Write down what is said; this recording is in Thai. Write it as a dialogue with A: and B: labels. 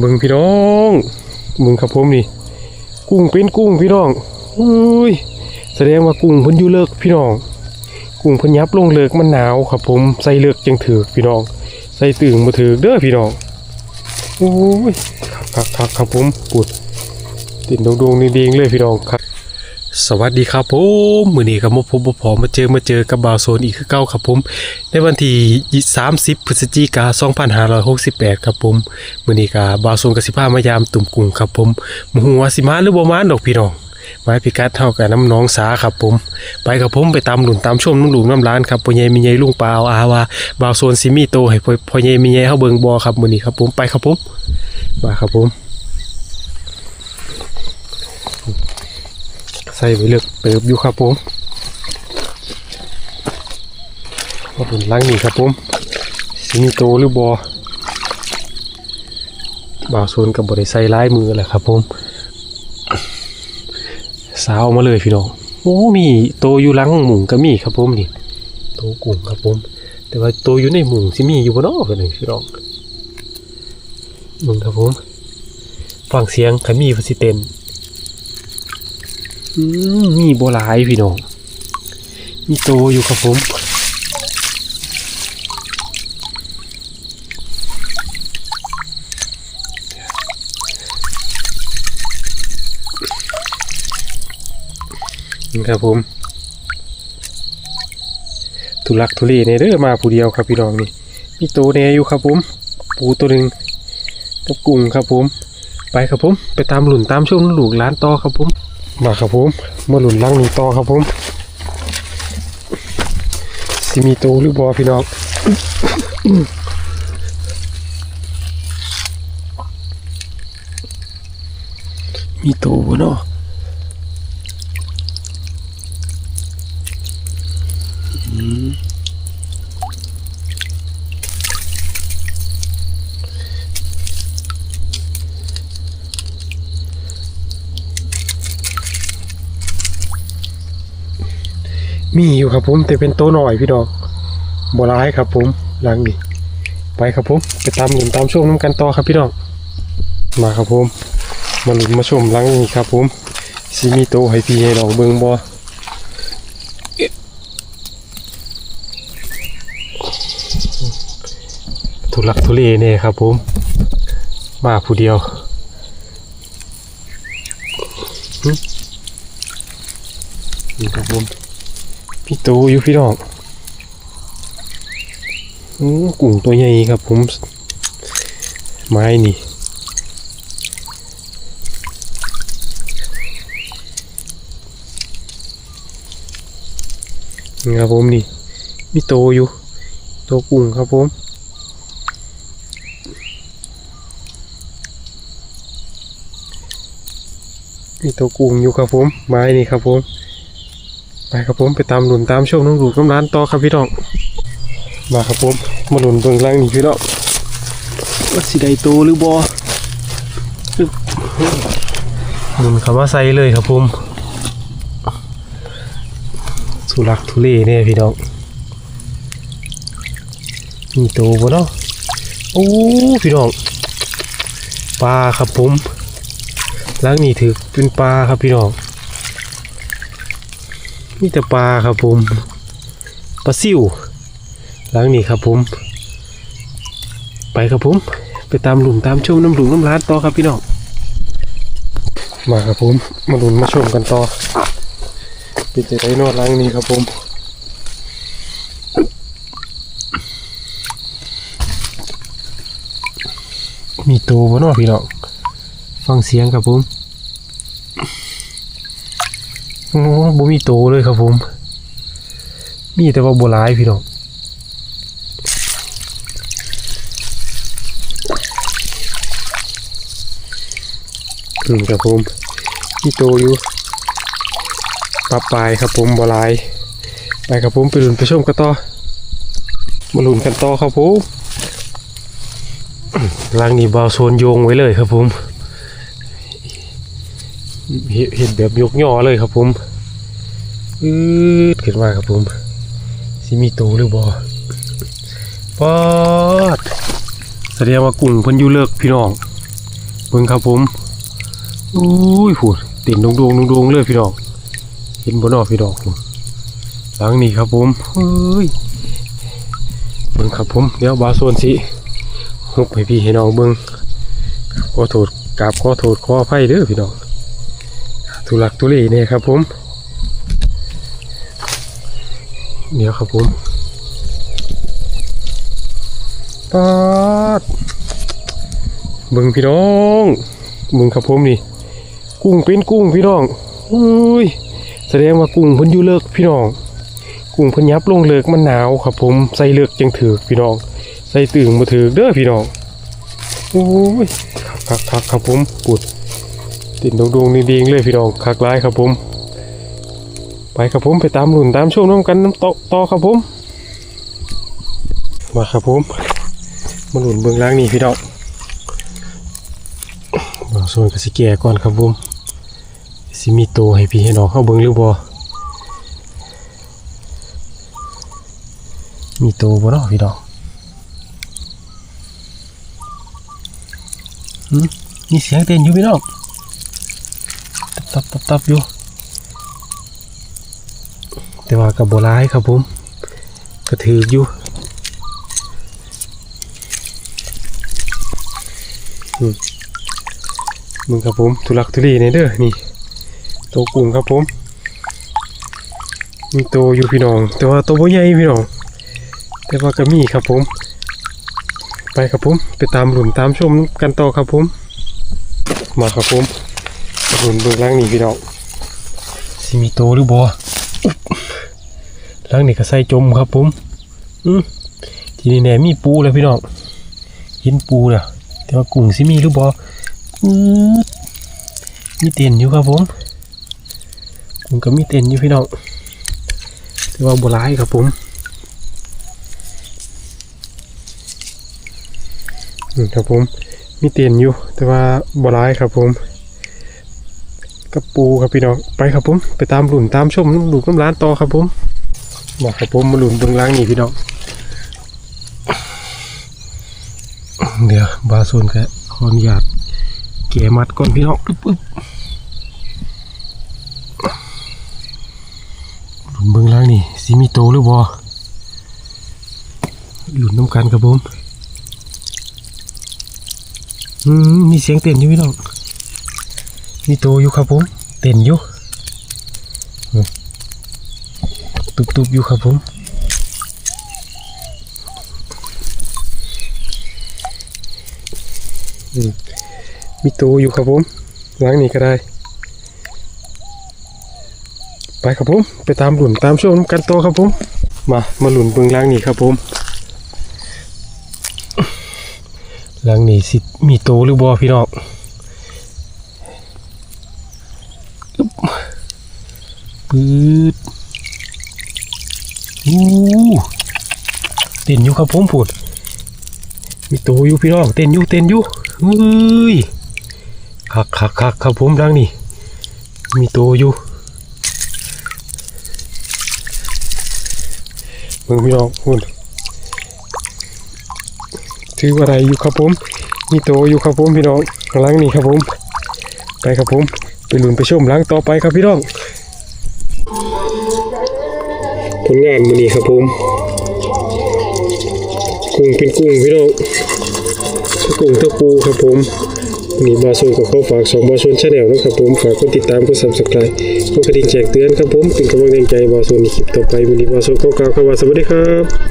A: เบิ่งพี่น้องเบิ่งครับผมนี่ กุ้งเป็นกุ้งพี่น้องอุ้ยแสดงว่ากุ้งเพิ่นอยู่เลิกพี่น้อง กุ้งเพิ่นยับลงเลิกมันหนาวครับผมใส่เลิกจังถือกพี่น้อง ใส่ตึงมาถือกเด้อพี่น้องอุ้ยคักคักครับผมปุดติดดวงดวงเด้งเลยพี่น้องครับ สวัสดีครับผมมือนี้ก็มาพบมาพอมาเจอมาเจอกับบาวโซนอีกคือเก่าครับผม ในวันที่ 30 พฤศจิกายน2568 ครับผมมือนี้ก็บาวโซนกับสิพามายามตุ่มกุ้งครับผมบ่ฮู้ว่าสิมาหรือบ่มาดอกพี่น้องไว้พิกัดเท่ากับน้ำน้องสาครับผม ไปกับผมไปตามหลุนตามชมน้ำหลุมน้ำร้านครับพ่อใหญ่มีใหญ่ลุงปาเอาวาบาวโซนซิมีโตให้พ่อใหญ่มีใหญ่เฮาเบิงบ่ครับมือนี้ครับผมไปครับผมมาครับผม ใส่ไปเลือกเติบอยู่ครับผมมาดุนล้างนี่ครับผมสิมีโตหรือบอบาวโซนกับบริใส่ลายมือแหละครับผมสาวมาเลยพี่น้องโอ้มีโตอยู่หลังหมุงก็มีครับผมนี่โตกุ้งครับผม แต่ว่าโตอยู่ในหมุงสิมีอยู่บนนอกกันเลยพี่น้องมึงครับผมฟังเสียงขมีฟัสิเตน มีโบหลายพี่น้อง มีโตอยู่ครับผมนี่ครับผม ทุลักทุเลในเด้อมาผู้เดียวครับพี่น้องนี่มีโตแน่อยู่ครับผม ปูตัวหนึ่งกับกุ้งครับผม ไปครับผม ไปตามหลุนตามช่วงลูกร้านต่อครับผม มาครับผมมาหลุนลังนี้ต่อครับผมสิมีโตหรือบอพี่น้องมีโตบ่เนาะ มีอยู่ครับผมแต่เป็นโตหน่อยพี่น้องบ่ร้ายครับผมลังนี้ไปครับผมไปตามหลุนตามช่วงน้ำกันต่อครับพี่น้องมาครับผมมาหลุนมาชมลังนี้ครับผมสิมีโตให้พี่ให้น้องเบิงบ่ทุลักทุเลเนี่ยครับผมมาผู้เดียวหึนี่ครับผม พี่โตอยู่พี่น้องโอ้กุ้งตัวใหญ่ครับผม ไม้นี่นี่ครับผมนี่มีโตอยู่ โตกุ้งครับผมมีโตกุ้งอยู่ครับผม ไม้นี่ครับผม ไปครับผมไปตามหลุนตามช่วงน้องหลุนกำร้านต่อครับพี่น้องมาครับผมมาหลุนเบิ่งล่างนี่พี่น้องว่าสิได้โตหรือบอหลุนเขามาใส่เลยครับผมสุรักทุเลเนี่ยพี่น้องมีโตบ่เนาะโอ้พี่น้องปลาครับผมล่างนี่ถือเป็นปลาครับพี่น้อง มีแต่ปลาครับผมปลาซิวหลังนี้ครับผม ไปครับผม ไปตามหลุมตามชมน้ำหลุมน้ำร้านต่อครับพี่น้องมาครับผม มาหลุนมาชมกันต่อเป็นจะได้นอดหลังนี้ครับผมมีตัวบนนอพี่น้องฟังเสียงครับผม โอ้บ่มีโตเลยครับผม มีแต่ว่าบัวลายพี่น้องอืมครับผมมีโตอยู่ปลาปลายครับผมบัวลายไปครับผมไปลุ้นไปชมกันต่อมาลุ้นกันต่อครับผมลังนี้บาวโซนโยงไว้เลยครับผม เห็นแบบยกย่อเลยครับผมอืดขึ้นมาครับผมสิมีโตหรือบอปอดแสดงว่ากุ้งเพิ่นอยู่เลิกพี่น้องเบิ่งครับผมอุ้ยพูดติ่นดงดวงดงดงเลยพี่น้องเห็นบ่เนอพี่น้องหลังนี้ครับผมเฮ้ยเบิ่งครับผมเดี๋ยวบาโซนสิฮุบให้พี่ให้น้องเบิ่งขอโทษกราบขอโทษขออภัยเด้อพี่น้อง ทุลักทุเลเนี่ยครับผม เดี๋ยวครับผมปาดบิ่งพี่น้องบิ่งครับผมนี่ กุ้งเป็นกุ้งพี่น้องอุ้ยแสดงว่ากุ้งพิ่นยูเลิกพี่น้อง กุ้งพิ่นยับลงเลิกมันหนาวครับผมใส่เลิกจังถือพี่น้อง ใส่ตึงบ่ถือเด้อพี่น้องโอ้ยคักคักๆครับผมปุด ติดดงๆดีๆเลยพี่น้องคักหลายครับผม ไปครับผมไปตามหลุนตามชมน้ำกันน้ำตกต่อครับผม มาครับผมมาหลุนเบื้องล่างนี่พี่น้องบางส่วนกสิแก่ก่อนครับผมสิมีโตให้พี่ให้น้องเข้าเบิ้องหรือบ่มีโตบ่เนาะพี่น้องมีเสียงเต้นอยู่พี่น้อง ตับตับตับอยู่ แต่ว่ากับโบร้ายครับผมกระถืออยู่มึงครับผมทุลักทุเลในเด้อนี่โตวกุ้งครับผม มีโตวอยู่พี่น้อง แต่ว่าโตวบ่ใหญ่พี่น้อง แต่ว่าก็มีครับผม ไปครับผม ไปตามหลุมตามชมกันต่อครับผม มาครับผม หลุมเบื้องล่างนี่พี่น้องสิมีโตหรือบ่หลังนี่ก็ใส่จมครับผมอืมทีนี้แหนมีปูแล้วพี่น้องห็นปูแล้วแต่ว่ากุ้งสิมีหรือบ่อือมีเต็นอยู่ครับผมกุ้งก็มีเต็นอยู่พี่น้องแต่ว่าบ่ร้ายครับผมอืมครับผมมีเต็นอยู่ แต่ว่าบ่ร้ายครับผม กับปูครับพี่น้องไปครับผมไปตามหลุนตามชมน้ำดูกน้ำร้านต่อครับผมมาครับผมมาหลุนเบื้องล่างนี่พี่น้องเดี๋ยวบาโซนก็ขออนุญาตเกี่ยมัดก่อนพี่น้องปึ๊บหลุนเบื้องล่างนี่สีมีโตหรือบ่หลุนน้ำกันครับผมอืมมีเสียงเต้นอยู่พี่น้อง มีโตอยู่ครับผมเต้นอยู่ตุบๆอยู่ครับผมมีตัวอยู่ครับผมล้างนี่ก็ได้ ไปครับผม ไปตามหลุนตามช่วงกันโตครับผม มามาหลุนเบิงล้างนี่ครับผมล้างนี่สิมีโตหรือบ่พี่น้องอึ๊บ ปืดอู้เต้นอยู่ครับผมพูดมีตัวอยู่พี่น้องเต้นอยู่เต้นอยู่เฮ้ยคักคักคักครับผมดังนี่มีตัวอยู่เบิ่งพี่น้องพูดถืออะไรอยู่ครับผมมีตัวอยู่ครับผมพี่น้องหลังนี่ครับผมไปครับผม ไปลุ้นไปชมหลังต่อไปครับพี่น้องผลงานมือนี้ครับผมกุ้งเป็นกุ้งพี่น้องกุ้งตะปูครับผมนี่บาโซนกับเขาฝากสองบาโซนชาแนลนะครับผมฝากกดติดตามกดซับสไครต์กดกระดิ่งแจ้งเตือนครับผมเป็นกำลังใจบาโซนในคลิปต่อไปวันนี้บาโซนก็กล่าวคำว่าสวัสดีครับ